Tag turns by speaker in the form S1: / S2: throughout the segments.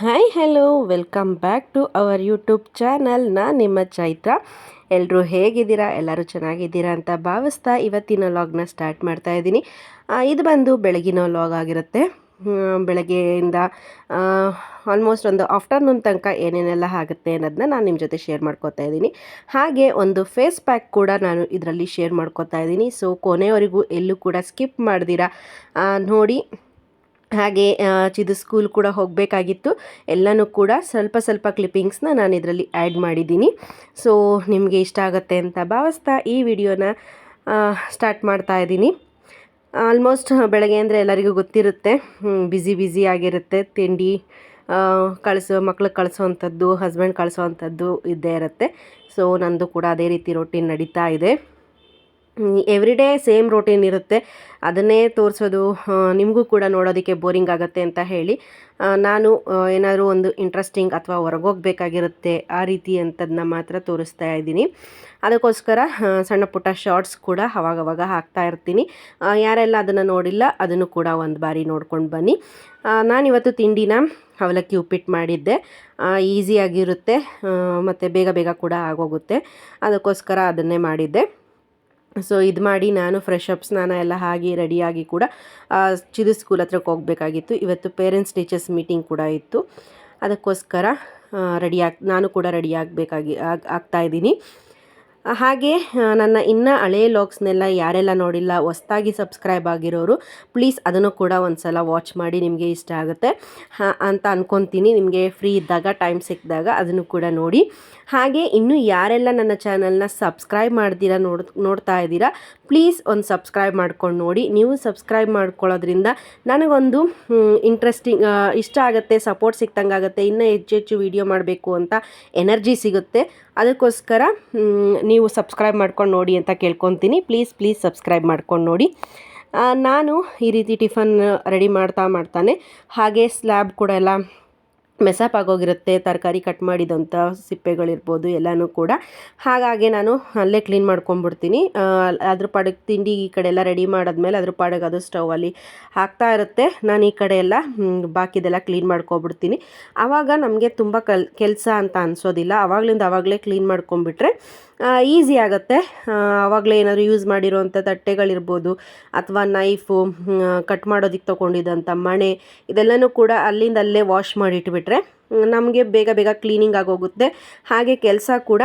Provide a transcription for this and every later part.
S1: Hi hello welcome back to our YouTube channel ನಾನು ನಿಮ್ಮ ಚೈತ್ರ. ಎಲ್ಲರೂ ಹೇಗಿದ್ದೀರಾ? ಎಲ್ಲರೂ ಚೆನ್ನಾಗಿದ್ದೀರಾ ಅಂತ ಭಾವಿಸ್ತಾ ಇವತ್ತಿನ ಲಾಗ್ನ ಸ್ಟಾರ್ಟ್ ಮಾಡ್ತಾ ಇದ್ದೀನಿ. ಇದು ಬಂದು ಬೆಳಗಿನ ಲಾಗ್ ಆಗಿರುತ್ತೆ. ಬೆಳಗ್ಗೆಯಿಂದ ಆಲ್ಮೋಸ್ಟ್ ಒಂದು ಆಫ್ಟರ್ನೂನ್ ತನಕ ಏನೇನೆಲ್ಲ ಆಗುತ್ತೆ ಅನ್ನೋದನ್ನ ನಾನು ನಿಮ್ಮ ಜೊತೆ ಶೇರ್ ಮಾಡ್ಕೋತಾ ಇದ್ದೀನಿ. ಹಾಗೆ ಒಂದು ಫೇಸ್ ಪ್ಯಾಕ್ ಕೂಡ ನಾನು ಇದರಲ್ಲಿ ಶೇರ್ ಮಾಡ್ಕೋತಾ ಇದ್ದೀನಿ. ಸೊ ಕೊನೆಯವರೆಗೂ ಎಲ್ಲೂ ಕೂಡ ಸ್ಕಿಪ್ ಮಾಡ್ದಿರಾ? ನೋಡಿ. ಹಾಗೆ ಚಿದು ಸ್ಕೂಲ್ ಕೂಡ ಹೋಗಬೇಕಾಗಿತ್ತು. ಎಲ್ಲನೂ ಕೂಡ ಸ್ವಲ್ಪ ಸ್ವಲ್ಪ ಕ್ಲಿಪ್ಪಿಂಗ್ಸ್ನ ನಾನು ಇದರಲ್ಲಿ ಆ್ಯಡ್ ಮಾಡಿದ್ದೀನಿ. ಸೊ ನಿಮಗೆ ಇಷ್ಟ ಆಗುತ್ತೆ ಅಂತ ಭಾವಿಸ್ತಾ ಈ ವಿಡಿಯೋನ ಸ್ಟಾರ್ಟ್ ಮಾಡ್ತಾ ಇದ್ದೀನಿ. ಆಲ್ಮೋಸ್ಟ್ ಬೆಳಗ್ಗೆ ಅಂದರೆ ಎಲ್ಲರಿಗೂ ಗೊತ್ತಿರುತ್ತೆ. ಬ್ಯುಸಿ ಬ್ಯುಸಿ ಆಗಿರುತ್ತೆ. ತಿಂಡಿ ಕಳಿಸೋ, ಮಕ್ಳಿಗೆ ಕಳಿಸೋವಂಥದ್ದು ಹಸ್ಬೆಂಡ್ ಕಳಿಸೋವಂಥದ್ದು ಇದ್ದೇ ಇರುತ್ತೆ. ಸೊ ನಂದು ಕೂಡ ಅದೇ ರೀತಿ ರೊಟೀನ್ ನಡೀತಾ ಇದೆ. ಎವ್ರಿ ಡೇ ಸೇಮ್ ರೋಟೀನ್ ಇರುತ್ತೆ. ಅದನ್ನೇ ತೋರಿಸೋದು ನಿಮಗೂ ಕೂಡ ನೋಡೋದಕ್ಕೆ ಬೋರಿಂಗ್ ಆಗುತ್ತೆ ಅಂತ ಹೇಳಿ. ನಾನು ಏನಾದರೂ ಒಂದು ಇಂಟ್ರೆಸ್ಟಿಂಗ್ ಅಥವಾ ಹೊರಗೋಗ್ಬೇಕಾಗಿರುತ್ತೆ ಆ ರೀತಿ ಅಂಥದ್ದನ್ನ ಮಾತ್ರ ತೋರಿಸ್ತಾ ಇದ್ದೀನಿ. ಅದಕ್ಕೋಸ್ಕರ ಸಣ್ಣ ಪುಟ್ಟ ಶಾರ್ಟ್ಸ್ ಕೂಡ ಅವಾಗವಾಗ ಹಾಕ್ತಾ ಇರ್ತೀನಿ. ಯಾರೆಲ್ಲ ಅದನ್ನು ನೋಡಿಲ್ಲ, ಅದನ್ನು ಕೂಡ ಒಂದು ಬಾರಿ ನೋಡ್ಕೊಂಡು ಬನ್ನಿ. ನಾನಿವತ್ತು ತಿಂಡಿನ ಅವಲಕ್ಕಿ ಉಪ್ಪಿಟ್ಟು ಮಾಡಿದ್ದೆ. ಈಸಿಯಾಗಿರುತ್ತೆ ಮತ್ತು ಬೇಗ ಬೇಗ ಕೂಡ ಆಗೋಗುತ್ತೆ. ಅದಕ್ಕೋಸ್ಕರ ಅದನ್ನೇ ಮಾಡಿದ್ದೆ. ಸೊ ಇದು ಮಾಡಿ ನಾನು ಫ್ರೆಶ್ ಅಪ್ ಸ್ನಾನ ಎಲ್ಲ ಹಾಗೆ ರೆಡಿಯಾಗಿ ಕೂಡ ಚಿದು ಸ್ಕೂಲ್ ಹತ್ರಕ್ಕೆ ಹೋಗಬೇಕಾಗಿತ್ತು. ಇವತ್ತು ಪೇರೆಂಟ್ಸ್ ಟೀಚರ್ಸ್ ಮೀಟಿಂಗ್ ಕೂಡ ಇತ್ತು. ಅದಕ್ಕೋಸ್ಕರ ರೆಡಿ ಆಗಿ, ನಾನು ಕೂಡ ರೆಡಿ ಆಗಬೇಕಾಗಿ ಆಗ್ತಾ ಇದ್ದೀನಿ. ಹಾಗೆ ನನ್ನ ಇನ್ನು ಹಳೆಯ ಲಾಗ್ಸ್ನೆಲ್ಲ ಯಾರೆಲ್ಲ ನೋಡಿಲ್ಲ ಹೊಸ್ತಾಗಿ ಸಬ್ಸ್ಕ್ರೈಬ್ ಆಗಿರೋರು, ಪ್ಲೀಸ್ ಅದನ್ನು ಕೂಡ ಒಂದು ಸಲ ವಾಚ್ ಮಾಡಿ ನಿಮಗೆ ಇಷ್ಟ ಆಗುತ್ತೆ. ಅಂತ ಅಂದ್ಕೊತೀನಿ ನಿಮಗೆ ಫ್ರೀ ಇದ್ದಾಗ, ಟೈಮ್ ಸಿಕ್ಕಿದಾಗ ಅದನ್ನು ಕೂಡ ನೋಡಿ. ಹಾಗೆ, ಇನ್ನು ಯಾರೆಲ್ಲ ನನ್ನ ಚಾನಲ್ನ ಸಬ್ಸ್ಕ್ರೈಬ್ ಮಾಡ್ದಿರ ನೋಡ್, ನೋಡ್ತಾ ಇದ್ದೀರಾ ಪ್ಲೀಸ್ ಒಂದು ಸಬ್ಸ್ಕ್ರೈಬ್ ಮಾಡ್ಕೊಂಡು ನೋಡಿ. ನೀವು ಸಬ್ಸ್ಕ್ರೈಬ್ ಮಾಡ್ಕೊಳ್ಳೋದ್ರಿಂದ ನನಗೊಂದು ಇಂಟ್ರೆಸ್ಟಿಂಗ್ ಇಷ್ಟ ಆಗುತ್ತೆ ಸಪೋರ್ಟ್ ಸಿಕ್ತಂಗೆ ಆಗುತ್ತೆ, ಇನ್ನೂ ಹೆಚ್ಚು ಹೆಚ್ಚು ವೀಡಿಯೋ ಮಾಡಬೇಕು ಅಂತ ಎನರ್ಜಿ ಸಿಗುತ್ತೆ. ಅದಕ್ಕೋಸ್ಕರ ನೀವು ಸಬ್ಸ್ಕ್ರೈಬ್ ಮಾಡ್ಕೊಂಡು ನೋಡಿ ಅಂತ ಕೇಳ್ಕೊತೀನಿ. ಪ್ಲೀಸ್ ಪ್ಲೀಸ್ ಸಬ್ಸ್ಕ್ರೈಬ್ ಮಾಡ್ಕೊಂಡು ನೋಡಿ. ನಾನು ಈ ರೀತಿ ಟಿಫನ್ ರೆಡಿ ಮಾಡ್ತಾ ಮಾಡ್ತಾನೆ. ಹಾಗೆ ಸ್ಲ್ಯಾಬ್ ಕೂಡ ಎಲ್ಲ ಮೆಸಪ್ ಆಗೋಗಿರುತ್ತೆ, ತರಕಾರಿ ಕಟ್ ಮಾಡಿದಂಥ ಸಿಪ್ಪೆಗಳಿರ್ಬೋದು ಎಲ್ಲನೂ ಕೂಡ. ಹಾಗಾಗಿ ನಾನು ಅಲ್ಲೇ ಕ್ಲೀನ್ ಮಾಡ್ಕೊಂಬಿಡ್ತೀನಿ ಅದ್ರ ಪಾಡಿಗೆ ತಿಂಡಿ ಈ ಕಡೆ ಎಲ್ಲ ರೆಡಿ ಮಾಡಿದ್ಮೇಲೆ ಅದ್ರ ಪಾಡಿಗೆ ಅದು ಸ್ಟವಲ್ಲಿ ಹಾಕ್ತಾ ಇರುತ್ತೆ. ನಾನು ಈ ಕಡೆ ಎಲ್ಲ ಬಾಕಿದೆಲ್ಲ ಕ್ಲೀನ್ ಮಾಡ್ಕೊಬಿಡ್ತೀನಿ ಆವಾಗ ನಮಗೆ ತುಂಬ ಕಲ್, ಕೆಲಸ ಅಂತ ಅನಿಸೋದಿಲ್ಲ. ಆವಾಗಲಿಂದ ಆವಾಗಲೇ ಕ್ಲೀನ್ ಮಾಡ್ಕೊಂಬಿಟ್ರೆ ಈಸಿ ಆಗುತ್ತೆ. ಆವಾಗಲೇ ಏನಾದರೂ ಯೂಸ್ ಮಾಡಿರೋವಂಥ ತಟ್ಟೆಗಳಿರ್ಬೋದು, ಅಥವಾ ನೈಫು ಕಟ್ ಮಾಡೋದಕ್ಕೆ ತೊಗೊಂಡಿದ್ದಂಥ ಮಣೆ, ಇದೆಲ್ಲನೂ ಕೂಡ ಅಲ್ಲಿಂದ ಅಲ್ಲೇ ವಾಶ್ ಮಾಡಿಟ್ಬಿಟ್ರೆ ನಮಗೆ ಬೇಗ ಬೇಗ ಕ್ಲೀನಿಂಗ್ ಆಗೋಗುತ್ತೆ. ಹಾಗೆ ಕೆಲಸ ಕೂಡ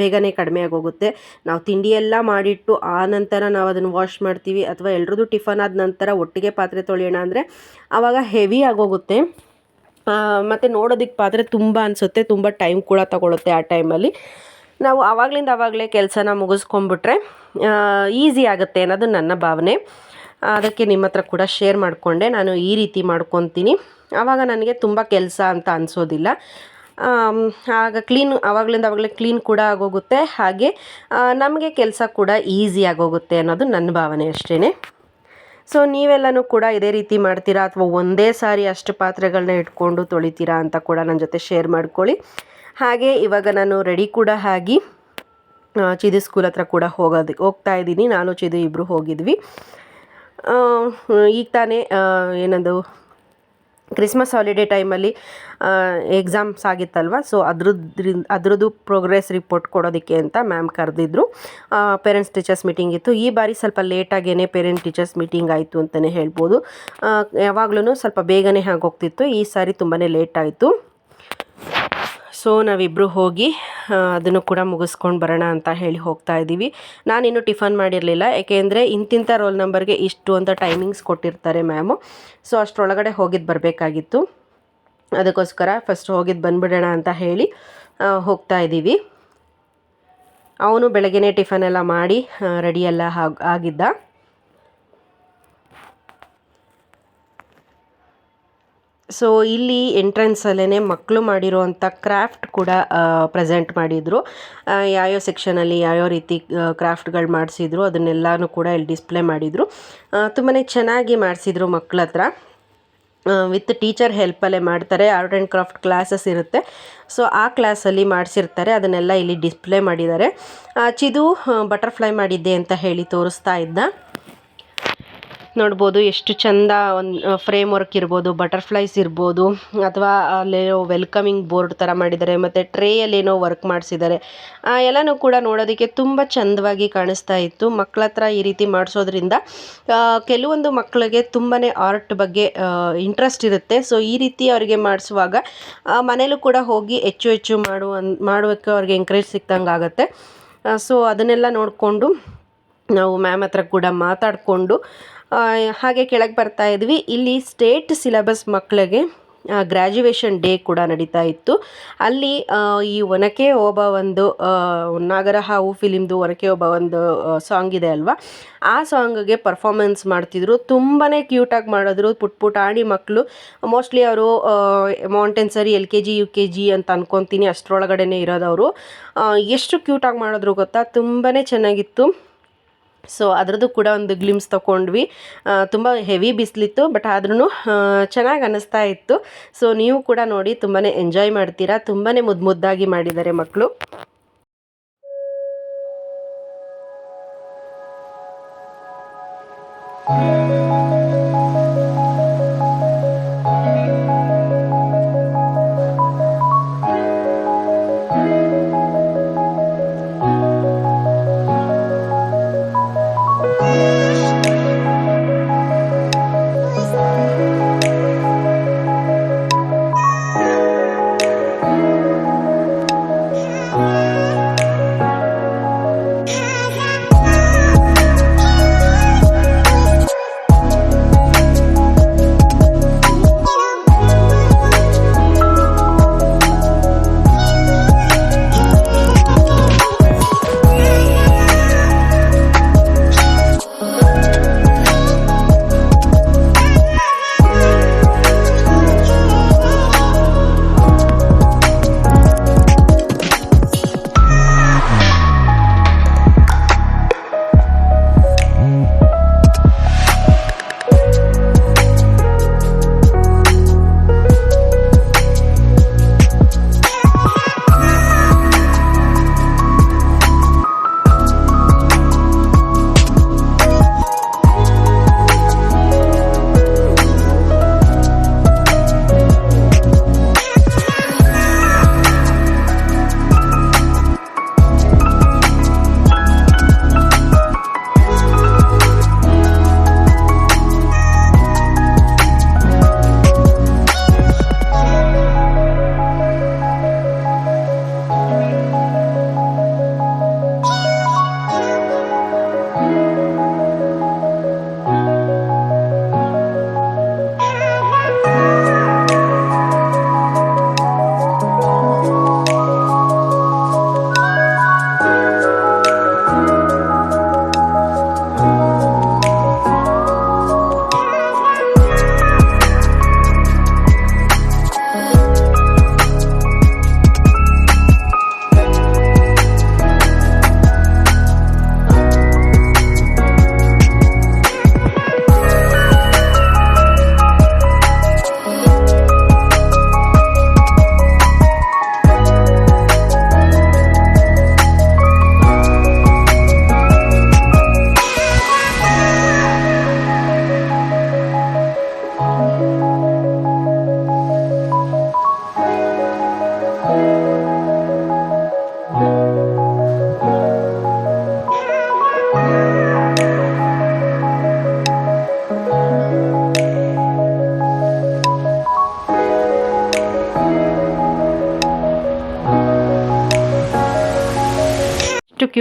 S1: ಬೇಗನೆ ಕಡಿಮೆ ಆಗೋಗುತ್ತೆ. ನಾವು ತಿಂಡಿ ಎಲ್ಲ ಮಾಡಿಟ್ಟು ಆ ನಂತರ ನಾವು ಅದನ್ನು ವಾಶ್ ಮಾಡ್ತೀವಿ, ಅಥವಾ ಎಲ್ರದ್ದು ಟಿಫನ್ ಆದ ನಂತರ ಒಟ್ಟಿಗೆ ಪಾತ್ರೆ ತೊಳೆಯೋಣ ಅಂದರೆ ಆವಾಗ ಹೆವಿ ಆಗೋಗುತ್ತೆ. ಮತ್ತು ನೋಡೋದಕ್ಕೆ ಪಾತ್ರೆ ತುಂಬ ಅನಿಸುತ್ತೆ, ತುಂಬ ಟೈಮ್ ಕೂಡ ತಗೊಳುತ್ತೆ ಆ ಟೈಮಲ್ಲಿ ನಾವು ಆವಾಗಲಿಂದ ಆವಾಗಲೇ ಕೆಲಸನ ಮುಗಿಸ್ಕೊಂಬಿಟ್ರೆ ಈಸಿ ಆಗುತ್ತೆ ಅನ್ನೋದು ನನ್ನ ಭಾವನೆ. ಅದಕ್ಕೆ ನಿಮ್ಮ ಹತ್ರ ಕೂಡ ಶೇರ್ ಮಾಡಿಕೊಂಡೆ. ನಾನು ಈ ರೀತಿ ಮಾಡ್ಕೊತೀನಿ. ಆವಾಗ ನನಗೆ ತುಂಬ ಕೆಲಸ ಅಂತ ಅನಿಸೋದಿಲ್ಲ. ಆಗ ಕ್ಲೀನ್ ಆವಾಗಲಿಂದ ಆವಾಗಲೇ ಕ್ಲೀನ್ ಕೂಡ ಆಗೋಗುತ್ತೆ. ಹಾಗೆ ನಮಗೆ ಕೆಲಸ ಕೂಡ ಈಸಿ ಆಗೋಗುತ್ತೆ ಅನ್ನೋದು ನನ್ನ ಭಾವನೆ ಅಷ್ಟೇ ಸೊ ನೀವೆಲ್ಲನೂ ಕೂಡ ಇದೇ ರೀತಿ ಮಾಡ್ತೀರಾ? ಅಥವಾ ಒಂದೇ ಸಾರಿ ಅಷ್ಟು ಪಾತ್ರೆಗಳನ್ನ ಇಟ್ಕೊಂಡು ತೊಳಿತೀರಾ ಅಂತ ಕೂಡ ನನ್ನ ಜೊತೆ ಶೇರ್ ಮಾಡ್ಕೊಳ್ಳಿ. ಹಾಗೆ ಇವಾಗ ನಾನು ರೆಡಿ ಕೂಡ ಆಗಿ ಚಿದು ಸ್ಕೂಲ್ ಹತ್ರ ಕೂಡ ಹೋಗೋದು, ಹೋಗ್ತಾ ಇದ್ದೀನಿ. ನಾನು, ಚಿದು ಇಬ್ಬರು ಹೋಗಿದ್ವಿ. ಈಗ ತಾನೇ ಏನದು ಕ್ರಿಸ್ಮಸ್ ಹಾಲಿಡೇ ಟೈಮಲ್ಲಿ ಎಕ್ಸಾಮ್ಸ್ ಆಗಿತ್ತಲ್ವ? ಸೊ ಅದ್ರದ್ರಿಂದ, ಅದ್ರದ್ದು ಪ್ರೋಗ್ರೆಸ್ ರಿಪೋರ್ಟ್ ಕೊಡೋದಕ್ಕೆ ಅಂತ ಮ್ಯಾಮ್ ಕರೆದಿದ್ರು. ಪೇರೆಂಟ್ಸ್ ಟೀಚರ್ಸ್ ಮೀಟಿಂಗ್ ಇತ್ತು. ಈ ಬಾರಿ ಸ್ವಲ್ಪ ಲೇಟಾಗೇ ಪೇರೆಂಟ್ ಟೀಚರ್ಸ್ ಮೀಟಿಂಗ್ ಆಯಿತು ಅಂತಲೇ ಹೇಳ್ಬೋದು. ಯಾವಾಗ್ಲೂ ಸ್ವಲ್ಪ ಬೇಗನೆ ಆಗೋಗ್ತಿತ್ತು. ಈ ಸಾರಿ ತುಂಬಾ ಲೇಟ್ ಆಯಿತು. ಸೊ ನಾವಿಬ್ಬರು ಹೋಗಿ ಅದನ್ನು ಕೂಡ ಮುಗಿಸ್ಕೊಂಡು ಬರೋಣ ಅಂತ ಹೇಳಿ ಹೋಗ್ತಾ ಇದ್ದೀವಿ. ನಾನಿನ್ನೂ ಟಿಫನ್ ಮಾಡಿರಲಿಲ್ಲ, ಏಕೆಂದರೆ ಇಂತಿಂಥ ರೋಲ್ ನಂಬರ್ಗೆ ಇಷ್ಟು ಅಂತ ಟೈಮಿಂಗ್ಸ್ ಕೊಟ್ಟಿರ್ತಾರೆ ಮ್ಯಾಮು. ಸೊ ಅಷ್ಟರೊಳಗಡೆ ಹೋಗಿದ್ದು ಬರಬೇಕಾಗಿತ್ತು. ಅದಕ್ಕೋಸ್ಕರ ಫಸ್ಟ್ ಹೋಗಿದ್ದು ಬಂದುಬಿಡೋಣ ಅಂತ ಹೇಳಿ ಹೋಗ್ತಾ ಇದ್ದೀವಿ. ಅವನು ಬೆಳಗ್ಗೆನೇ ಟಿಫನ್ ಎಲ್ಲ ಮಾಡಿ ರೆಡಿಯೆಲ್ಲ ಆಗಿದ್ದ. ಸೊ ಇಲ್ಲಿ ಎಂಟ್ರೆನ್ಸಲ್ಲೇ ಮಕ್ಕಳು ಮಾಡಿರೋವಂಥ ಕ್ರಾಫ್ಟ್ ಕೂಡ ಪ್ರೆಸೆಂಟ್ ಮಾಡಿದರು. ಯಾವ್ಯಾವ ಸೆಕ್ಷನಲ್ಲಿ ಯಾವ್ಯಾವ ರೀತಿ ಕ್ರಾಫ್ಟ್ಗಳು ಮಾಡಿಸಿದ್ರು, ಅದನ್ನೆಲ್ಲನೂ ಕೂಡ ಇಲ್ಲಿ ಡಿಸ್ಪ್ಲೇ ಮಾಡಿದರು. ತುಂಬಾ ಚೆನ್ನಾಗಿ ಮಾಡಿಸಿದ್ರು ಮಕ್ಕಳ ಹತ್ರ. ವಿತ್ ಟೀಚರ್ ಹೆಲ್ಪಲ್ಲೇ ಮಾಡ್ತಾರೆ ಆರ್ಟ್ ಆ್ಯಂಡ್ ಕ್ರಾಫ್ಟ್ ಕ್ಲಾಸಸ್ ಇರುತ್ತೆ. ಸೊ ಆ ಕ್ಲಾಸಲ್ಲಿ ಮಾಡಿಸಿರ್ತಾರೆ, ಅದನ್ನೆಲ್ಲ ಇಲ್ಲಿ ಡಿಸ್ಪ್ಲೇ ಮಾಡಿದ್ದಾರೆ. ಚಿದು ಬಟರ್ಫ್ಲೈ ಮಾಡಿದ್ದೆ ಅಂತ ಹೇಳಿ ತೋರಿಸ್ತಾ ಇದ್ದ. ನೋಡ್ಬೋದು ಎಷ್ಟು ಚಂದ ಒಂದು ಫ್ರೇಮ್ ವರ್ಕ್ ಇರ್ಬೋದು ಬಟರ್ಫ್ಲೈಸ್ ಇರ್ಬೋದು, ಅಥವಾ ಅಲ್ಲೇನೋ ವೆಲ್ಕಮಿಂಗ್ ಬೋರ್ಡ್ ಥರ ಮಾಡಿದ್ದಾರೆ, ಮತ್ತು ಟ್ರೇಯಲ್ಲಿ ಏನೋ ವರ್ಕ್ ಮಾಡಿಸಿದ್ದಾರೆ. ಎಲ್ಲನೂ ಕೂಡ ನೋಡೋದಕ್ಕೆ ತುಂಬ ಚಂದವಾಗಿ ಕಾಣಿಸ್ತಾ ಇತ್ತು. ಮಕ್ಕಳ ಹತ್ರ ಈ ರೀತಿ ಮಾಡಿಸೋದ್ರಿಂದ ಕೆಲವೊಂದು ಮಕ್ಕಳಿಗೆ ತುಂಬಾ ಆರ್ಟ್ ಬಗ್ಗೆ ಇಂಟ್ರೆಸ್ಟ್ ಇರುತ್ತೆ. ಸೊ ಈ ರೀತಿ ಅವರಿಗೆ ಮಾಡಿಸುವಾಗ ಮನೇಲೂ ಕೂಡ ಹೋಗಿ ಹೆಚ್ಚು ಹೆಚ್ಚು ಮಾಡುವ ಮಾಡೋಕ್ಕೆ ಅವ್ರಿಗೆ ಎಂಕರೇಜ್ ಸಿಕ್ಕಿದಂಗೆ ಆಗುತ್ತೆ. ಸೊ ಅದನ್ನೆಲ್ಲ ನೋಡಿಕೊಂಡು, ನಾವು ಮ್ಯಾಮ್ ಹತ್ರ ಕೂಡ ಮಾತಾಡಿಕೊಂಡು ಹಾಗೆ ಕೆಳಗೆ ಬರ್ತಾ ಇದ್ವಿ. ಇಲ್ಲಿ ಸ್ಟೇಟ್ ಸಿಲೆಬಸ್ ಮಕ್ಕಳಿಗೆ ಗ್ರ್ಯಾಜುಯೇಷನ್ ಡೇ ಕೂಡ ನಡೀತಾ ಇತ್ತು. ಅಲ್ಲಿ ಈ ಒನಕೆ ಓಬ ಒಂದು ನಾಗರ ಹಾವು ಫಿಲಿಮ್ದು ಒನಕೆ ಓಬ ಒಂದು ಸಾಂಗ್ ಇದೆ ಅಲ್ವಾ? ಆ ಸಾಂಗ್ಗೆ ಪರ್ಫಾಮೆನ್ಸ್ ಮಾಡ್ತಿದ್ರು. ತುಂಬಾ ಕ್ಯೂಟಾಗಿ ಮಾಡಿದ್ರು. ಪುಟ್ ಪುಟಾಣಿ ಮಕ್ಕಳು ಮೋಸ್ಟ್ಲಿ ಅವರು Montessori L K G U K G ಅಂತ ಅನ್ಕೊತೀನಿ. ಅಷ್ಟರೊಳಗಡೆನೇ ಇರೋದವರು. ಎಷ್ಟು ಕ್ಯೂಟಾಗಿ ಮಾಡಿದ್ರು ಗೊತ್ತಾ? ತುಂಬಾ ಚೆನ್ನಾಗಿತ್ತು. ಸೊ ಅದರದ್ದು ಕೂಡ ಒಂದು ಗ್ಲಿಮ್ಸ್ ತೊಗೊಂಡ್ವಿ ತುಂಬ ಹೆವಿ ಬಿಸಿಲಿತ್ತು ಬಟ್ ಆದ್ರೂ ಚೆನ್ನಾಗಿ ಅನ್ನಿಸ್ತಾ ಇತ್ತು. ಸೊ ನೀವು ಕೂಡ ನೋಡಿ ತುಂಬಾ ಎಂಜಾಯ್ ಮಾಡ್ತೀರಾ. ತುಂಬಾ ಮುದ್ದು ಮುದ್ದಾಗಿ ಮಾಡಿದ್ದಾರೆ ಮಕ್ಕಳು ಎಷ್ಟು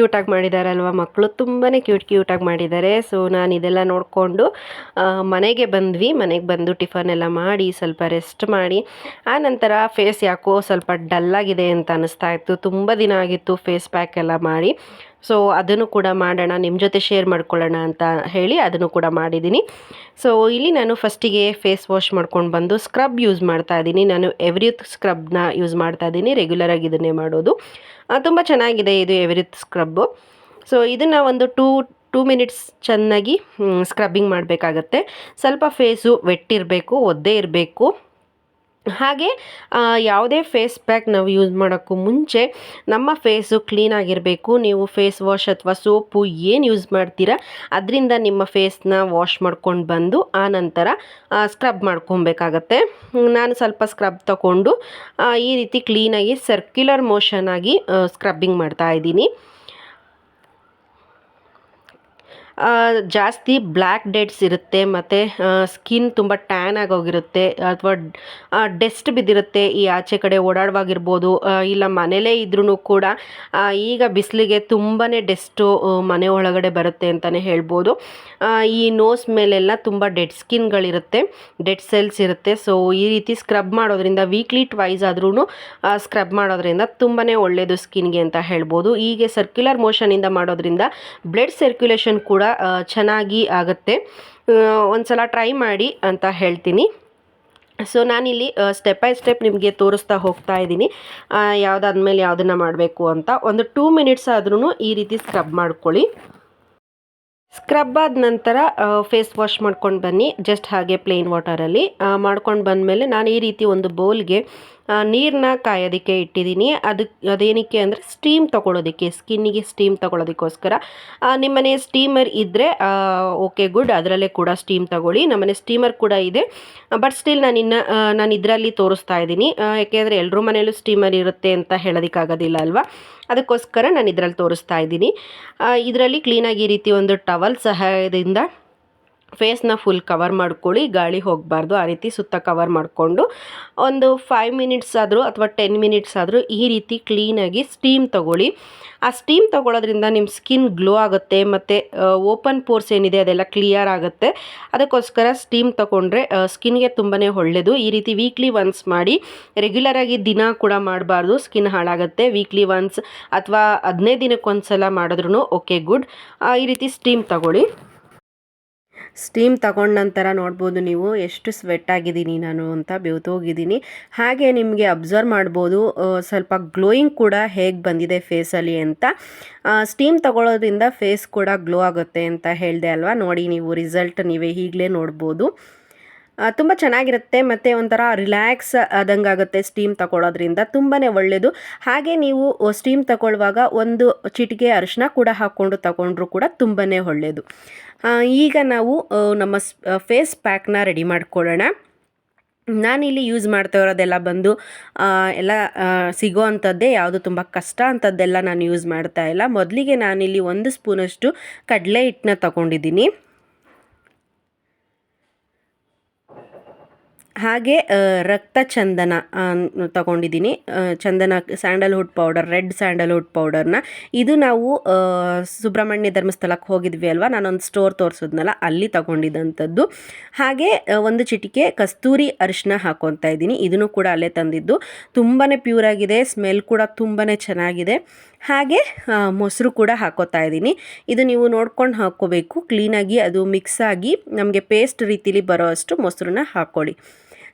S1: ಕ್ಯೂಟಾಗಿ ಮಾಡಿದ್ದಾರೆ ಅಲ್ವಾ ಮಕ್ಕಳು ತುಂಬಾ ಕ್ಯೂಟ್ ಕ್ಯೂಟಾಗಿ ಮಾಡಿದ್ದಾರೆ ಸೊ ನಾನು ಇದೆಲ್ಲ ನೋಡಿಕೊಂಡು ಮನೆಗೆ ಬಂದ್ವಿ. ಮನೆಗೆ ಬಂದು ಟಿಫನ್ ಎಲ್ಲ ಮಾಡಿ, ಸ್ವಲ್ಪ ರೆಸ್ಟ್ ಮಾಡಿ. ಆ ನಂತರ ಫೇಸ್ ಯಾಕೋ ಸ್ವಲ್ಪ ಡಲ್ಲಾಗಿದೆ ಅಂತ ಅನ್ನಿಸ್ತಾ ಇತ್ತು. ತುಂಬ ದಿನ ಆಗಿತ್ತು ಫೇಸ್ ಪ್ಯಾಕ್ ಎಲ್ಲ ಮಾಡಿ. ಸೊ ಅದನ್ನು ಕೂಡ ಮಾಡೋಣ ನಿಮ್ಮ ಜೊತೆ ಶೇರ್ ಮಾಡ್ಕೊಳ್ಳೋಣ ಅಂತ ಹೇಳಿ ಅದನ್ನು ಕೂಡ ಮಾಡಿದ್ದೀನಿ. ಸೊ ಇಲ್ಲಿ ನಾನು ಫಸ್ಟಿಗೆ ಫೇಸ್ ವಾಶ್ ಮಾಡ್ಕೊಂಡು ಬಂದು ಸ್ಕ್ರಬ್ ಯೂಸ್ ಮಾಡ್ತಾ ಇದ್ದೀನಿ. ನಾನು ಎವ್ರಿತ್ ಸ್ಕ್ರಬ್ನ ಯೂಸ್ ಮಾಡ್ತಾ ಇದ್ದೀನಿ ರೆಗ್ಯುಲರಾಗಿ ಇದನ್ನೇ ಮಾಡೋದು. ತುಂಬ ಚೆನ್ನಾಗಿದೆ ಇದು ಎವ್ರಿತ್ ಸ್ಕ್ರಬ್ಬು ಸೊ ಇದನ್ನು ಒಂದು ಟೂ ಟೂ ಮಿನಿಟ್ಸ್ ಚೆನ್ನಾಗಿ ಸ್ಕ್ರಬ್ಬಿಂಗ್ ಮಾಡಬೇಕಾಗತ್ತೆ. ಸ್ವಲ್ಪ ಫೇಸು ವೆಟ್ಟಿರಬೇಕು ಒದ್ದೇ ಇರಬೇಕು. ಹಾಗೆ ಯಾವುದೇ ಫೇಸ್ ಪ್ಯಾಕ್ ನಾವು ಯೂಸ್ ಮಾಡೋಕ್ಕೂ ಮುಂಚೆ ನಮ್ಮ ಫೇಸು ಕ್ಲೀನಾಗಿರಬೇಕು ನೀವು ಫೇಸ್ ವಾಶ್ ಅಥವಾ ಸೋಪು ಏನು ಯೂಸ್ ಮಾಡ್ತೀರಾ, ಅದರಿಂದ ನಿಮ್ಮ ಫೇಸ್ನ ವಾಶ್ ಮಾಡ್ಕೊಂಡು ಬಂದು, ಆ ನಂತರ ಸ್ಕ್ರಬ್ ಮಾಡ್ಕೊಬೇಕಾಗತ್ತೆ. ನಾನು ಸ್ವಲ್ಪ ಸ್ಕ್ರಬ್ ತಗೊಂಡು ಈ ರೀತಿ ಕ್ಲೀನಾಗಿ ಸರ್ಕ್ಯುಲರ್ ಮೋಷನ್ ಆಗಿ ಸ್ಕ್ರಬ್ಬಿಂಗ್ ಮಾಡ್ತಾ ಇದ್ದೀನಿ ಆ, ಜಾಸ್ತಿ ಬ್ಲ್ಯಾಕ್ ಡೆಡ್ಸ್ ಇರುತ್ತೆ, ಮತ್ತು ಸ್ಕಿನ್ ತುಂಬ ಟ್ಯಾನ್ ಆಗೋಗಿರುತ್ತೆ, ಅಥವಾ ಡೆಸ್ಟ್ ಬಿದ್ದಿರುತ್ತೆ, ಈ ಆಚೆ ಕಡೆ ಓಡಾಡುವಾಗಿರ್ಬೋದು ಇಲ್ಲ ಮನೇಲೇ ಇದ್ರೂ ಕೂಡ ಈಗ ಬಿಸಿಲಿಗೆ ತುಂಬಾ ಡೆಸ್ಟು ಮನೆ ಒಳಗಡೆ ಬರುತ್ತೆ ಅಂತಲೇ ಹೇಳ್ಬೋದು. ಈ ನೋಸ್ ಮೇಲೆಲ್ಲ ತುಂಬ ಡೆಡ್ ಸ್ಕಿನ್ಗಳಿರುತ್ತೆ, ಡೆಡ್ ಸೆಲ್ಸ್ ಇರುತ್ತೆ, ಸೊ, ಈ ರೀತಿ ಸ್ಕ್ರಬ್ ಮಾಡೋದ್ರಿಂದ, ವೀಕ್ಲಿ ಟ್ವೈಸ್ ಆದ್ರೂ ಸ್ಕ್ರಬ್ ಮಾಡೋದ್ರಿಂದ ತುಂಬಾ ಒಳ್ಳೆಯದು ಸ್ಕಿನ್ಗೆ ಅಂತ ಹೇಳ್ಬೋದು. ಹೀಗೆ ಸರ್ಕ್ಯುಲರ್ ಮೋಷನಿಂದ ಮಾಡೋದ್ರಿಂದ, ಬ್ಲಡ್ ಸರ್ಕ್ಯುಲೇಷನ್ ಕೂಡ ಚೆನ್ನಾಗಿ ಆಗುತ್ತೆ. ಒಂದು ಸಲ ಟ್ರೈ ಮಾಡಿ ಅಂತ ಹೇಳ್ತೀನಿ. ಸೊ, ನಾನಿಲ್ಲಿ ಸ್ಟೆಪ್ ಬೈ ಸ್ಟೆಪ್ ನಿಮಗೆ ತೋರಿಸ್ತಾ ಹೋಗ್ತಾ ಇದ್ದೀನಿ. ಯಾವುದಾದ್ಮೇಲೆ ಯಾವುದನ್ನು ಮಾಡಬೇಕು ಅಂತ. ಒಂದು ಟೂ ಮಿನಿಟ್ಸ್ ಆದ್ರೂ ಈ ರೀತಿ ಸ್ಕ್ರಬ್ ಮಾಡ್ಕೊಳ್ಳಿ. ಸ್ಕ್ರಬ್ ಆದ ನಂತರ ಫೇಸ್ ವಾಶ್ ಮಾಡ್ಕೊಂಡು ಬನ್ನಿ. ಜಸ್ಟ್ ಹಾಗೆ ಪ್ಲೇನ್ ವಾಟರಲ್ಲಿ ಮಾಡ್ಕೊಂಡು ಬಂದಮೇಲೆ ನಾನು ಈ ರೀತಿ ಒಂದು ಬೌಲ್ಗೆ ನೀರನ್ನ ಕಾಯೋದಕ್ಕೆ ಇಟ್ಟಿದ್ದೀನಿ. ಅದಕ್ಕೆ ಅದೇನಕ್ಕೆ ಅಂದರೆ ಸ್ಟೀಮ್ ತೊಗೊಳೋದಕ್ಕೆ, ಸ್ಕಿನ್ನಿಗೆ ಸ್ಟೀಮ್ ತೊಗೊಳೋದಕ್ಕೋಸ್ಕರ. ನಿಮ್ಮನೆ ಸ್ಟೀಮರ್ ಇದ್ದರೆ ಓಕೆ ಗುಡ್ ಅದರಲ್ಲೇ ಕೂಡ ಸ್ಟೀಮ್ ತಗೊಳ್ಳಿ. ನಮ್ಮನೆ ಸ್ಟೀಮರ್ ಕೂಡ ಇದೆ. ಬಟ್ ಸ್ಟಿಲ್ ನಾನು ಇನ್ನು ನಾನು ಇದರಲ್ಲಿ ತೋರಿಸ್ತಾ ಇದ್ದೀನಿ. ಯಾಕೆಂದರೆ ಎಲ್ಲರೂ ಮನೆಯಲ್ಲೂ ಸ್ಟೀಮರ್ ಇರುತ್ತೆ ಅಂತ ಹೇಳೋದಕ್ಕಾಗೋದಿಲ್ಲ ಅಲ್ವಾ? ಅದಕ್ಕೋಸ್ಕರ ನಾನು ಇದರಲ್ಲಿ ತೋರಿಸ್ತಾ ಇದ್ದೀನಿ. ಇದರಲ್ಲಿ ಕ್ಲೀನಾಗಿ ಈ ರೀತಿ ಒಂದು ಟವಲ್ ಸಹಾಯದಿಂದ ಫೇಸ್ನ ಫುಲ್ ಕವರ್ ಮಾಡ್ಕೊಳ್ಳಿ, ಗಾಳಿ ಹೋಗಬಾರ್ದು, ಆ ರೀತಿ ಸುತ್ತ ಕವರ್ ಮಾಡಿಕೊಂಡು, ಒಂದು ಫೈವ್ ಮಿನಿಟ್ಸ್ ಆದರೂ ಅಥವಾ ಟೆನ್ ಮಿನಿಟ್ಸ್ ಆದರೂ ಈ ರೀತಿ ಕ್ಲೀನಾಗಿ ಸ್ಟೀಮ್ ತಗೊಳ್ಳಿ. ಆ ಸ್ಟೀಮ್ ತಗೊಳ್ಳೋದ್ರಿಂದ ನಿಮ್ಮ ಸ್ಕಿನ್ ಗ್ಲೋ ಆಗುತ್ತೆ, ಮತ್ತು ಓಪನ್ ಪೋರ್ಸ್ ಏನಿದೆ ಅದೆಲ್ಲ ಕ್ಲಿಯರ್ ಆಗುತ್ತೆ. ಅದಕ್ಕೋಸ್ಕರ ಸ್ಟೀಮ್ ತಗೊಂಡ್ರೆ ಸ್ಕಿನ್ಗೆ ತುಂಬಾ ಒಳ್ಳೆಯದು ಈ ರೀತಿ ವೀಕ್ಲಿ ಒನ್ಸ್ ಮಾಡಿ ರೆಗ್ಯುಲರಾಗಿ ದಿನ ಕೂಡ ಮಾಡಬಾರ್ದು ಸ್ಕಿನ್ ಹಾಳಾಗುತ್ತೆ. ವೀಕ್ಲಿ ಒನ್ಸ್ ಅಥವಾ ಹದಿನೈದು ದಿನಕ್ಕೊಂದ್ಸಲ ಮಾಡಿದ್ರೂ ಓಕೆ ಗುಡ್ ಈ ರೀತಿ ಸ್ಟೀಮ್ ತಗೊಳ್ಳಿ. ಸ್ಟೀಮ್ ತಗೊಂಡ ನಂತರ ನೋಡ್ಬೋದು ನೀವು ಎಷ್ಟು ಸ್ವೆಟ್ ಆಗಿದ್ದೀನಿ ನಾನು ಅಂತ ಬೆವ್ತೋಗಿದ್ದೀನಿ. ಹಾಗೆ ನಿಮಗೆ ಅಬ್ಸರ್ವ್ ಮಾಡ್ಬೋದು ಸ್ವಲ್ಪ ಗ್ಲೋಯಿಂಗ್ ಕೂಡ ಹೇಗೆ ಬಂದಿದೆ ಫೇಸಲ್ಲಿ ಅಂತ. ಸ್ಟೀಮ್ ತಗೊಳ್ಳೋದ್ರಿಂದ ಫೇಸ್ ಕೂಡ ಗ್ಲೋ ಆಗುತ್ತೆ ಅಂತ ಹೇಳಿದೆ ಅಲ್ವಾ? ನೋಡಿ ನೀವು ರಿಸಲ್ಟ್ ನೀವೇ ಈಗಲೇ ನೋಡ್ಬೋದು. ತುಂಬ ಚೆನ್ನಾಗಿರುತ್ತೆ ಮತ್ತು ಒಂಥರ ರಿಲ್ಯಾಕ್ಸ್ ಆದಂಗೆ ಆಗುತ್ತೆ ಸ್ಟೀಮ್ ತಗೊಳ್ಳೋದ್ರಿಂದ ತುಂಬಾ ಒಳ್ಳೆಯದು ಹಾಗೆ ನೀವು ಸ್ಟೀಮ್ ತಗೊಳ್ಳುವಾಗ ಒಂದು ಚಿಟಿಕೆ ಅರಿಶಿನ ಕೂಡ ಹಾಕ್ಕೊಂಡು ತಗೊಂಡ್ರು ಕೂಡ ತುಂಬಾ ಒಳ್ಳೆಯದು ಈಗ ನಾವು ನಮ್ಮ ಫೇಸ್ ಪ್ಯಾಕ್ನ ರೆಡಿ ಮಾಡ್ಕೊಳ್ಳೋಣ. ನಾನಿಲ್ಲಿ ಯೂಸ್ ಮಾಡ್ತಾ ಇರೋದೆಲ್ಲ ಬಂದು ಎಲ್ಲ ಸಿಗೋ ಅಂಥದ್ದೇ ಯಾವುದು ತುಂಬ ಕಷ್ಟ ಅಂಥದ್ದೆಲ್ಲ ನಾನು ಯೂಸ್ ಮಾಡ್ತಾ ಇಲ್ಲ. ಮೊದಲಿಗೆ ನಾನಿಲ್ಲಿ ಒಂದು ಸ್ಪೂನಷ್ಟು ಕಡಲೆ ಹಿಟ್ಟನ್ನ ತಗೊಂಡಿದ್ದೀನಿ. ಹಾಗೆ ರಕ್ತ ಚಂದನ ತಗೊಂಡಿದ್ದೀನಿ. ಚಂದನ ಸ್ಯಾಂಡಲ್ವುಡ್ ಪೌಡರ್, ರೆಡ್ ಸ್ಯಾಂಡಲ್ವುಡ್ ಪೌಡರ್ನ. ಇದು ನಾವು ಸುಬ್ರಹ್ಮಣ್ಯ ಧರ್ಮಸ್ಥಳಕ್ಕೆ ಹೋಗಿದ್ವಿ ಅಲ್ವಾ? ನಾನೊಂದು ಸ್ಟೋರ್ ತೋರಿಸಿದ್ನಲ್ಲ, ಅಲ್ಲಿ ತಗೊಂಡಿದ್ದಂಥದ್ದು ಹಾಗೆ ಒಂದು ಚಿಟಿಕೆ ಕಸ್ತೂರಿ ಅರಿಶಿನ ಹಾಕೊತಾ ಇದ್ದೀನಿ. ಇದನ್ನು ಕೂಡ ಅಲ್ಲೇ ತಂದಿದ್ದು. ತುಂಬಾ ಪ್ಯೂರ್ ಆಗಿದೆ, ಸ್ಮೆಲ್ ಕೂಡ ತುಂಬಾ ಚೆನ್ನಾಗಿದೆ. ಹಾಗೆ ಮೊಸರು ಕೂಡ ಹಾಕೋತಾ ಇದ್ದೀನಿ. ಇದು ನೀವು ನೋಡ್ಕೊಂಡು ಹಾಕ್ಕೋಬೇಕು. ಕ್ಲೀನಾಗಿ ಅದು ಮಿಕ್ಸ್ ಆಗಿ ನಮಗೆ ಪೇಸ್ಟ್ ರೀತಿಲಿ ಬರೋ ಅಷ್ಟು ಮೊಸರನ್ನ ಹಾಕ್ಕೊಳ್ಳಿ.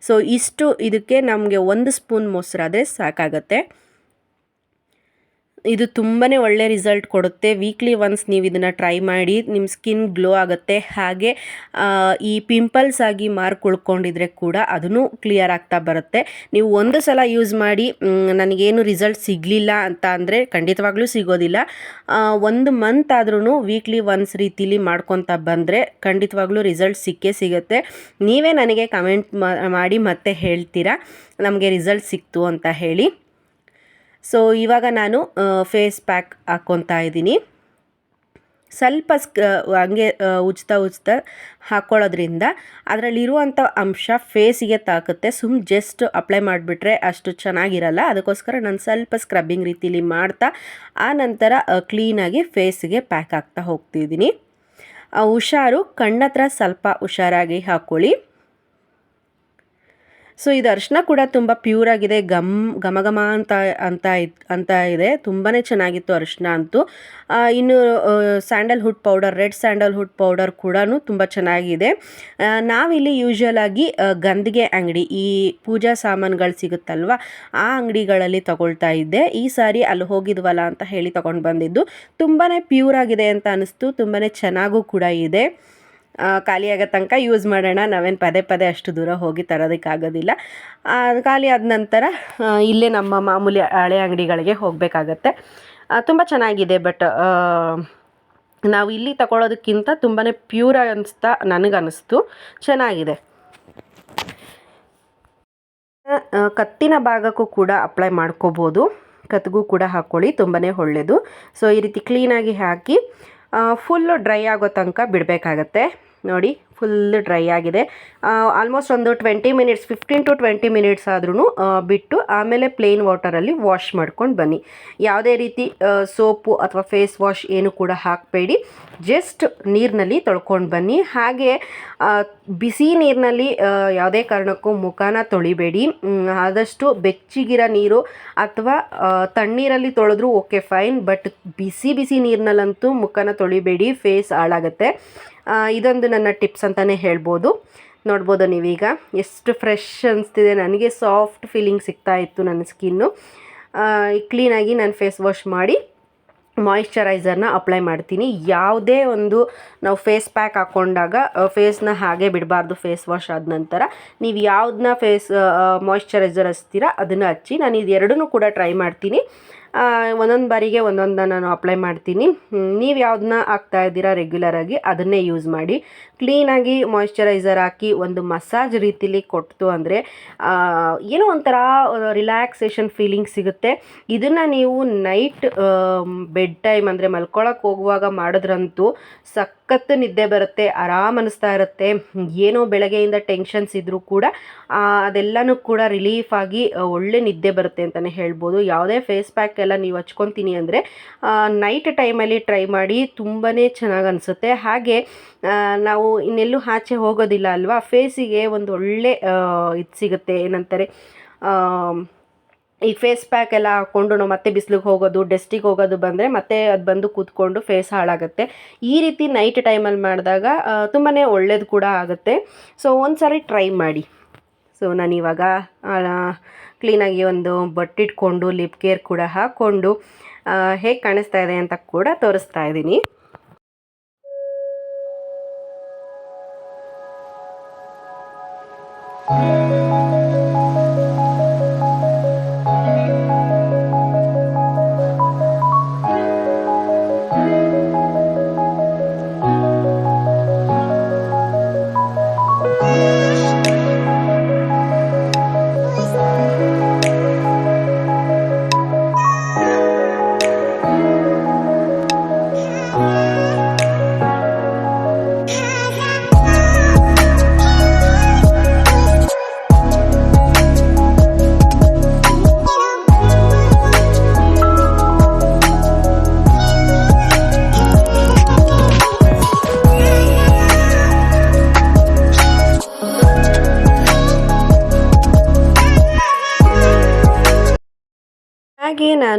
S1: ಸೊ ಇಷ್ಟು ಇದಕ್ಕೆ ನಮಗೆ ಒಂದು ಸ್ಪೂನ್ ಮೊಸರಾದರೆ ಸಾಕಾಗತ್ತೆ. ಇದು ತುಂಬಾ ಒಳ್ಳೆ ರಿಸಲ್ಟ್ ಕೊಡುತ್ತೆ. ವೀಕ್ಲಿ ಒನ್ಸ್ ನೀವು ಇದನ್ನು ಟ್ರೈ ಮಾಡಿ ನಿಮ್ಮ ಸ್ಕಿನ್ ಗ್ಲೋ ಆಗುತ್ತೆ. ಹಾಗೆ ಈ ಪಿಂಪಲ್ಸ್ ಆಗಿ ಮಾರ್ಕ್ ಉಳ್ಕೊಂಡಿದ್ರೆ ಕೂಡ ಅದನ್ನು ಕ್ಲಿಯರ್ ಆಗ್ತಾ ಬರುತ್ತೆ. ನೀವು ಒಂದು ಸಲ ಯೂಸ್ ಮಾಡಿ ನನಗೇನು ರಿಸಲ್ಟ್ ಸಿಗಲಿಲ್ಲ ಅಂತ ಅಂದರೆ ಖಂಡಿತವಾಗ್ಲೂ ಸಿಗೋದಿಲ್ಲ. ಒಂದು ಮಂತ್ ಆದ್ರೂ ವೀಕ್ಲಿ ಒನ್ಸ್ ರೀತಿಲಿ ಮಾಡ್ಕೊತಾ ಬಂದರೆ ಖಂಡಿತವಾಗ್ಲೂ ರಿಸಲ್ಟ್ ಸಿಕ್ಕೇ ಸಿಗುತ್ತೆ. ನೀವೇ ನನಗೆ ಕಮೆಂಟ್ ಮಾಡಿ ಮತ್ತೆ ಹೇಳ್ತೀರಾ? ನಮಗೆ ರಿಸಲ್ಟ್ ಸಿಕ್ತು ಅಂತ ಹೇಳಿ. ಸೊ, ಇವಾಗ ನಾನು ಫೇಸ್ ಪ್ಯಾಕ್ ಹಾಕ್ಕೊತಾ ಇದ್ದೀನಿ. ಸ್ವಲ್ಪ ಸ್ಕ್ ಹಂಗೆ ಉಜ್ತಾ ಉಜ್ತಾ ಹಾಕ್ಕೊಳ್ಳೋದ್ರಿಂದ ಅದರಲ್ಲಿರುವಂಥ ಅಂಶ ಫೇಸಿಗೆ ತಾಕುತ್ತೆ. ಸುಮ್ ಜಸ್ಟ್ ಅಪ್ಲೈ ಮಾಡಿಬಿಟ್ರೆ ಅಷ್ಟು ಚೆನ್ನಾಗಿರಲ್ಲ. ಅದಕ್ಕೋಸ್ಕರ ನಾನು ಸ್ವಲ್ಪ ಸ್ಕ್ರಬ್ಬಿಂಗ್ ರೀತಿಲಿ ಮಾಡ್ತಾ, ಆ ನಂತರ ಕ್ಲೀನಾಗಿ ಫೇಸಿಗೆ ಪ್ಯಾಕ್ ಆಗ್ತಾ ಹೋಗ್ತಿದ್ದೀನಿ. ಹುಷಾರು, ಕಣ್ಣತ್ರ ಸ್ವಲ್ಪ ಹುಷಾರಾಗಿ ಹಾಕ್ಕೊಳ್ಳಿ ಸೊ ಇದು ಅರಿಶಿನ ಕೂಡ ತುಂಬ ಪ್ಯೂರ್ ಆಗಿದೆ. ಗಮ್ ಘಮ ಘಮ ಅಂತ ಅಂತ ಅಂತ ಇದೆ. ತುಂಬಾ ಚೆನ್ನಾಗಿತ್ತು ಅರಿಶಿನ ಅಂತೂ. ಇನ್ನು sandalwood powder red sandalwood powder ಕೂಡ ತುಂಬ ಚೆನ್ನಾಗಿದೆ. ನಾವಿಲ್ಲಿ ಯೂಶ್ವಲ್ ಆಗಿ ಗಂದಿಗೆ ಅಂಗಡಿ, ಈ ಪೂಜಾ ಸಾಮಾನುಗಳು ಸಿಗುತ್ತಲ್ವ, ಆ ಅಂಗಡಿಗಳಲ್ಲಿ ತಗೊಳ್ತಾ ಇದ್ದೆ. ಈ ಸಾರಿ ಅಲ್ಲಿ ಹೋಗಿದ್ವಲ್ಲ ಅಂತ ಹೇಳಿ ತೊಗೊಂಡು ಬಂದಿದ್ದು. ತುಂಬಾ ಪ್ಯೂರ್ ಆಗಿದೆ ಅಂತ ಅನಿಸ್ತು. ತುಂಬಾ ಚೆನ್ನಾಗೂ ಕೂಡ ಇದೆ. ಆ, ಖಾಲಿ ಆಗೋ ತನಕ ಯೂಸ್ ಮಾಡೋಣ. ನಾವೇನು ಪದೇ ಪದೇ ಅಷ್ಟು ದೂರ ಹೋಗಿ ತರೋದಕ್ಕಾಗೋದಿಲ್ಲ. ಖಾಲಿ ಆದ ನಂತರ ಇಲ್ಲೇ ನಮ್ಮ ಮಾಮೂಲಿ ಹಳೆ ಅಂಗಡಿಗಳಿಗೆ ಹೋಗಬೇಕಾಗತ್ತೆ. ತುಂಬ ಚೆನ್ನಾಗಿದೆ ಬಟ್ ನಾವು ಇಲ್ಲಿ ತಗೊಳ್ಳೋದಕ್ಕಿಂತ ತುಂಬಾ ಪ್ಯೂರ್ ಅನ್ನಿಸ್ತಾ ನನಗನ್ನಿಸ್ತು ಚೆನ್ನಾಗಿದೆ. ಕತ್ತಿನ ಭಾಗಕ್ಕೂ ಕೂಡ ಅಪ್ಲೈ ಮಾಡ್ಕೋಬೋದು. ಕತ್ತಿಗೂ ಕೂಡ ಹಾಕ್ಕೊಳ್ಳಿ ತುಂಬಾ ಒಳ್ಳೆಯದು ಸೊ ಈ ರೀತಿ ಕ್ಲೀನಾಗಿ ಹಾಕಿ ಫುಲ್ಲು ಡ್ರೈ ಆಗೋ ತನಕ ಬಿಡಬೇಕಾಗತ್ತೆ. ನೋಡಿ ಫುಲ್ ಡ್ರೈ ಆಗಿದೆ. ಆಲ್ಮೋಸ್ಟ್ ಒಂದು twenty minutes fifteen to twenty minutes ಆದ್ರೂ ಬಿಟ್ಟು ಆಮೇಲೆ ಪ್ಲೇನ್ ವಾಟರಲ್ಲಿ ವಾಶ್ ಮಾಡ್ಕೊಂಡು ಬನ್ನಿ. ಯಾವುದೇ ರೀತಿ ಸೋಪು ಅಥವಾ ಫೇಸ್ ವಾಶ್ ಏನು ಕೂಡ ಹಾಕಬೇಡಿ. ಜಸ್ಟ್ ನೀರಿನಲ್ಲಿ ತೊಳ್ಕೊಂಡು ಬನ್ನಿ. ಹಾಗೆ ಬಿಸಿ ನೀರಿನಲ್ಲಿ ಯಾವುದೇ ಕಾರಣಕ್ಕೂ ಮುಖನ ತೊಳಿಬೇಡಿ. ಆದಷ್ಟು ಬೆಚ್ಚಗಿರೋ ನೀರು ಅಥವಾ ತಣ್ಣೀರಲ್ಲಿ ತೊಳೆದ್ರೂ ಓಕೆ ಫೈನ್ ಬಟ್ ಬಿಸಿ ಬಿಸಿ ನೀರಿನಲ್ಲಂತೂ ಮುಖನ ತೊಳಿಬೇಡಿ. ಫೇಸ್ ಹಾಳಾಗುತ್ತೆ. ಇದೊಂದು ನನ್ನ ಟಿಪ್ಸ್ ಅಂತಲೇ ಹೇಳ್ಬೋದು. ನೋಡ್ಬೋದು ನೀವೀಗ. ಎಷ್ಟು ಫ್ರೆಶ್ ಅನಿಸ್ತಿದೆ. ನನಗೆ ಸಾಫ್ಟ್ ಫೀಲಿಂಗ್ ಸಿಗ್ತಾ ಇತ್ತು ನನ್ನ ಸ್ಕಿನ್ನು ಕ್ಲೀನಾಗಿ ನಾನು ಫೇಸ್ ವಾಶ್ ಮಾಡಿ ಮಾಯಿಶ್ಚರೈಸರ್ನ ಅಪ್ಲೈ ಮಾಡ್ತೀನಿ. ಯಾವುದೇ ಒಂದು ನಾವು ಫೇಸ್ ಪ್ಯಾಕ್ ಹಾಕ್ಕೊಂಡಾಗ ಫೇಸ್ನ ಹಾಗೆ ಬಿಡಬಾರ್ದು ಫೇಸ್ ವಾಶ್ ಆದ ನಂತರ. ನೀವು ಯಾವುದನ್ನ ಫೇಸ್ ಮಾಯಿಶ್ಚರೈಸರ್ ಹಚ್ತೀರ, ಅದನ್ನು ಹಚ್ಚಿ. ನಾನು ಇದು ಎರಡನ್ನೂ ಕೂಡ ಟ್ರೈ ಮಾಡ್ತೀನಿ. ಒಂದೊಂದು ಬಾರಿಗೆ ಒಂದೊಂದನ್ನು ನಾನು ಅಪ್ಲೈ ಮಾಡ್ತೀನಿ. ನೀವು ಯಾವುದನ್ನ ಹಾಕ್ತಾ ಇದ್ದೀರಾ ರೆಗ್ಯುಲರಾಗಿ ಅದನ್ನೇ ಯೂಸ್ ಮಾಡಿ. ಕ್ಲೀನಾಗಿ ಮಾಯಿಶ್ಚರೈಸರ್ ಹಾಕಿ ಒಂದು ಮಸಾಜ್ ರೀತಿಲಿ ಕೊಟ್ಟು ಅಂದರೆ ಏನೋ ಒಂಥರ ರಿಲ್ಯಾಕ್ಸೇಷನ್ ಫೀಲಿಂಗ್ ಸಿಗುತ್ತೆ. ಇದನ್ನು ನೀವು ನೈಟ್ ಬೆಡ್ ಟೈಮ್ ಅಂದರೆ ಮಲ್ಕೊಳಕ್ಕೆ ಹೋಗುವಾಗ ಮಾಡಿದ್ರಂತೂ ಸಖತ್ತು ನಿದ್ದೆ ಬರುತ್ತೆ, ಆರಾಮ್ ಅನ್ನಿಸ್ತಾ ಇರುತ್ತೆ. ಏನೋ ಬೆಳಗ್ಗೆಯಿಂದ ಟೆನ್ಷನ್ಸ್ ಇದ್ದರೂ ಕೂಡ ಅದೆಲ್ಲನೂ ಕೂಡ ರಿಲೀಫ್ ಆಗಿ ಒಳ್ಳೆ ನಿದ್ದೆ ಬರುತ್ತೆ ಅಂತಲೇ ಹೇಳ್ಬೋದು. ಯಾವುದೇ ಫೇಸ್ ಪ್ಯಾಕ್ ಎಲ್ಲ ನೀವು ಹಚ್ಕೊತೀನಿ ಅಂದರೆ ನೈಟ್ ಟೈಮಲ್ಲಿ ಟ್ರೈ ಮಾಡಿ ತುಂಬಾ ಚೆನ್ನಾಗಿ ಅನಿಸುತ್ತೆ. ಹಾಗೆ ನಾವು ಇನ್ನೆಲ್ಲೂ ಆಚೆ ಹೋಗೋದಿಲ್ಲ ಅಲ್ವಾ? ಫೇಸಿಗೆ ಒಂದು ಒಳ್ಳೆ ಇದು ಸಿಗುತ್ತೆ. ಏನಂತಾರೆ ಈ ಫೇಸ್ ಪ್ಯಾಕ್ ಎಲ್ಲ ಹಾಕ್ಕೊಂಡು ನಾವು ಮತ್ತೆ ಬಿಸಿಲಿಗೆ ಹೋಗೋದು ಡೆಸ್ಟಿಗೆ ಹೋಗೋದು ಬಂದರೆ ಮತ್ತೆ ಅದು ಬಂದು ಕೂತ್ಕೊಂಡು ಫೇಸ್ ಹಾಳಾಗುತ್ತೆ. ಈ ರೀತಿ ನೈಟ್ ಟೈಮಲ್ಲಿ ಮಾಡಿದಾಗ ತುಂಬಾ ಒಳ್ಳೇದು ಕೂಡ ಆಗುತ್ತೆ. ಸೊ ಒಂದು ಸಾರಿ ಟ್ರೈ ಮಾಡಿ ಸೊ ನಾನಿವಾಗ ಕ್ಲೀನಾಗಿ ಒಂದು ಬಟ್ಟಿಟ್ಕೊಂಡು ಲಿಪ್ ಕೇರ್ ಕೂಡ ಹಾಕ್ಕೊಂಡು ಹೇಗೆ ಕಾಣಿಸ್ತಾ ಇದೆ ಅಂತ ಕೂಡ ತೋರಿಸ್ತಾ ಇದ್ದೀನಿ thank you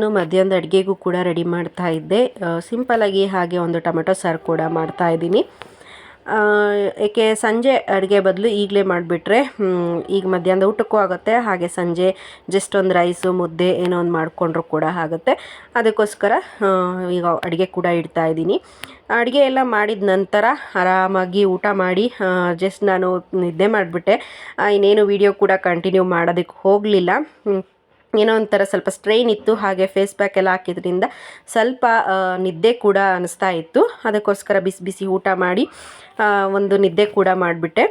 S1: ನಾನು ಮಧ್ಯಾಹ್ನದ ಅಡುಗೆಗೂ ಕೂಡ ರೆಡಿ ಮಾಡ್ತಾ ಇದ್ದೆ. ಸಿಂಪಲಾಗಿ ಹಾಗೆ ಒಂದು ಟೊಮೆಟೊ ಸಾರು ಕೂಡ ಮಾಡ್ತಾ ಇದ್ದೀನಿ. ಏಕೆ ಸಂಜೆ ಅಡುಗೆ ಬದಲು ಈಗಲೇ ಮಾಡಿಬಿಟ್ರೆ ಈಗ ಮಧ್ಯಾಹ್ನದ ಊಟಕ್ಕೂ ಆಗುತ್ತೆ, ಹಾಗೆ ಸಂಜೆ ಜಸ್ಟ್ ಒಂದು ರೈಸು ಮುದ್ದೆ ಏನೋ ಒಂದು ಮಾಡಿಕೊಂಡ್ರು ಕೂಡ ಆಗುತ್ತೆ. ಅದಕ್ಕೋಸ್ಕರ ಈಗ ಅಡುಗೆ ಕೂಡ ಇಡ್ತಾ ಇದ್ದೀನಿ. ಅಡುಗೆ ಎಲ್ಲ ಮಾಡಿದ ನಂತರ ಆರಾಮಾಗಿ ಊಟ ಮಾಡಿ ಜಸ್ಟ್ ನಾನು ನಿದ್ದೆ ಮಾಡಿಬಿಟ್ಟೆ. ಇನ್ನೇನು ವಿಡಿಯೋ ಕೂಡ ಕಂಟಿನ್ಯೂ ಮಾಡೋದಕ್ಕೆ ಹೋಗಲಿಲ್ಲ. ಏನೋ ಒಂಥರ ಸ್ವಲ್ಪ ಸ್ಟ್ರೈನ್ ಇತ್ತು, ಹಾಗೆ ಫೇಸ್ ಪ್ಯಾಕ್ ಎಲ್ಲ ಹಾಕಿದ್ರಿಂದ ಸ್ವಲ್ಪ ನಿದ್ದೆ ಕೂಡ ಅನಿಸ್ತಾ ಇತ್ತು. ಅದಕ್ಕೋಸ್ಕರ ಬಿಸಿ ಬಿಸಿ ಊಟ ಮಾಡಿ ಒಂದು ನಿದ್ದೆ ಕೂಡ ಮಾಡಿಬಿಟ್ಟೆ.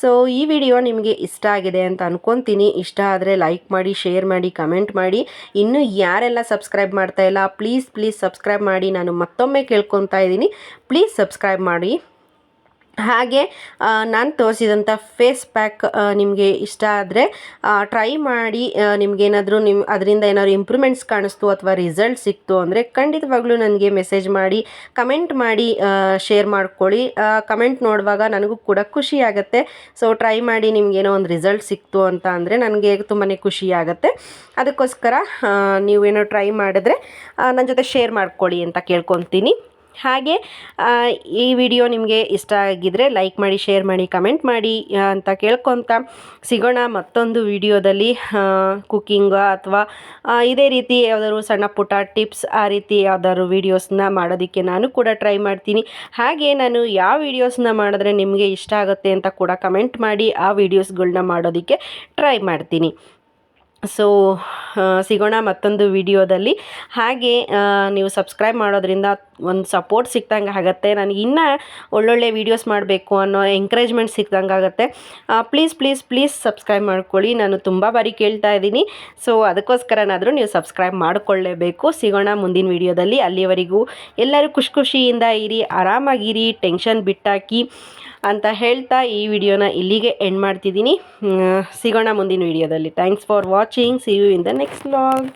S1: ಸೊ ಈ ವಿಡಿಯೋ ನಿಮಗೆ ಇಷ್ಟ ಆಗಿದೆ ಅಂತ ಅನ್ಕೊತೀನಿ. ಇಷ್ಟ ಆದರೆ ಲೈಕ್ ಮಾಡಿ ಶೇರ್ ಮಾಡಿ ಕಮೆಂಟ್ ಮಾಡಿ. ಇನ್ನೂ ಯಾರೆಲ್ಲ ಸಬ್ಸ್ಕ್ರೈಬ್ ಮಾಡ್ತಾ ಇಲ್ಲ ಪ್ಲೀಸ್ ಪ್ಲೀಸ್ ಸಬ್ಸ್ಕ್ರೈಬ್ ಮಾಡಿ. ನಾನು ಮತ್ತೊಮ್ಮೆ ಕೇಳ್ಕೊತಾ ಇದ್ದೀನಿ. ಪ್ಲೀಸ್ ಸಬ್ಸ್ಕ್ರೈಬ್ ಮಾಡಿ. ಹಾಗೆ ನಾನು ತೋರಿಸಿದಂಥ ಫೇಸ್ ಪ್ಯಾಕ್ ನಿಮಗೆ ಇಷ್ಟ ಆದರೆ ಟ್ರೈ ಮಾಡಿ ನಿಮಗೇನಾದರೂ ನಿಮ್ಮ ಅದರಿಂದ ಏನಾದ್ರು ಇಂಪ್ರೂವ್ಮೆಂಟ್ಸ್ ಕಾಣಿಸ್ತು ಅಥವಾ ರಿಸಲ್ಟ್ ಸಿಕ್ತು ಅಂದರೆ ಖಂಡಿತವಾಗ್ಲೂ ನನಗೆ ಮೆಸೇಜ್ ಮಾಡಿ ಕಮೆಂಟ್ ಮಾಡಿ ಶೇರ್ ಮಾಡ್ಕೊಳ್ಳಿ. ಕಮೆಂಟ್ ನೋಡುವಾಗ ನನಗೂ ಕೂಡ ಖುಷಿ ಆಗುತ್ತೆ. ಸೊ ಟ್ರೈ ಮಾಡಿ ನಿಮಗೇನೋ ಒಂದು ರಿಸಲ್ಟ್ ಸಿಕ್ತು ಅಂತ ಅಂದರೆ ನನಗೆ ತುಂಬಾ ಖುಷಿ ಆಗುತ್ತೆ. ಅದಕ್ಕೋಸ್ಕರ ನೀವೇನೋ ಟ್ರೈ ಮಾಡಿದ್ರೆ ನನ್ನ ಜೊತೆ ಶೇರ್ ಮಾಡ್ಕೊಳ್ಳಿ ಅಂತ ಕೇಳ್ಕೊತೀನಿ. ಹಾಗೆ ಈ ವಿಡಿಯೋ ನಿಮಗೆ ಇಷ್ಟ ಆಗಿದ್ದರೆ ಲೈಕ್ ಮಾಡಿ, ಶೇರ್ ಮಾಡಿ, ಕಮೆಂಟ್ ಮಾಡಿ ಅಂತ ಕೇಳ್ಕೊತ ಸಿಗೋಣ ಮತ್ತೊಂದು ವಿಡಿಯೋದಲ್ಲಿ. ಕುಕ್ಕಿಂಗ್ ಅಥವಾ ಇದೇ ರೀತಿ ಯಾವ್ದಾದ್ರು ಸಣ್ಣ ಪುಟ್ಟ ಟಿಪ್ಸ್, ಆ ರೀತಿ ಯಾವ್ದಾದ್ರು ವೀಡಿಯೋಸ್ನ ಮಾಡೋದಕ್ಕೆ ನಾನು ಕೂಡ ಟ್ರೈ ಮಾಡ್ತೀನಿ. ಹಾಗೆ ನಾನು ಯಾವ ವೀಡಿಯೋಸ್ನ ಮಾಡಿದ್ರೆ ನಿಮಗೆ ಇಷ್ಟ ಆಗುತ್ತೆ ಅಂತ ಕೂಡ ಕಮೆಂಟ್ ಮಾಡಿ, ಆ ವೀಡಿಯೋಸ್ಗಳನ್ನ ಮಾಡೋದಕ್ಕೆ ಟ್ರೈ ಮಾಡ್ತೀನಿ. ಸೊ ಸಿಗೋಣ ಮತ್ತೊಂದು ವಿಡಿಯೋದಲ್ಲಿ. ಹಾಗೆ ನೀವು ಸಬ್ಸ್ಕ್ರೈಬ್ ಮಾಡೋದ್ರಿಂದ ಒಂದು ಸಪೋರ್ಟ್ ಸಿಕ್ದಂಗೆ ಆಗುತ್ತೆ. ನನಗೆ ಇನ್ನೂ ಒಳ್ಳೊಳ್ಳೆ ವೀಡಿಯೋಸ್ ಮಾಡಬೇಕು ಅನ್ನೋ ಎಂಕರೇಜ್ಮೆಂಟ್ ಸಿಕ್ದಂಗೆ ಆಗುತ್ತೆ. ಪ್ಲೀಸ್ ಪ್ಲೀಸ್ ಪ್ಲೀಸ್ ಸಬ್ಸ್ಕ್ರೈಬ್ ಮಾಡ್ಕೊಳ್ಳಿ. ನಾನು ತುಂಬ ಬಾರಿ ಕೇಳ್ತಾ ಇದ್ದೀನಿ. ಸೊ ಅದಕ್ಕೋಸ್ಕರನಾದರೂ ನೀವು ಸಬ್ಸ್ಕ್ರೈಬ್ ಮಾಡಿಕೊಳ್ಳೇಬೇಕು. ಸಿಗೋಣ ಮುಂದಿನ ವಿಡಿಯೋದಲ್ಲಿ. ಅಲ್ಲಿವರೆಗೂ ಎಲ್ಲರೂ ಖುಷಿ ಖುಷಿಯಿಂದ ಇರಿ, ಆರಾಮಾಗಿರಿ ಟೆನ್ಷನ್ ಬಿಟ್ಟಾಕಿ. ಅಂತ ಹೇಳ್ತಾ ಈ ವಿಡಿಯೋನ ಇಲ್ಲಿಗೆ ಎಂಡ್ ಮಾಡ್ತಿದ್ದೀನಿ. ಸಿಗೋಣ ಮುಂದಿನ ವಿಡಿಯೋದಲ್ಲಿ. Thanks for watching see you in the next vlog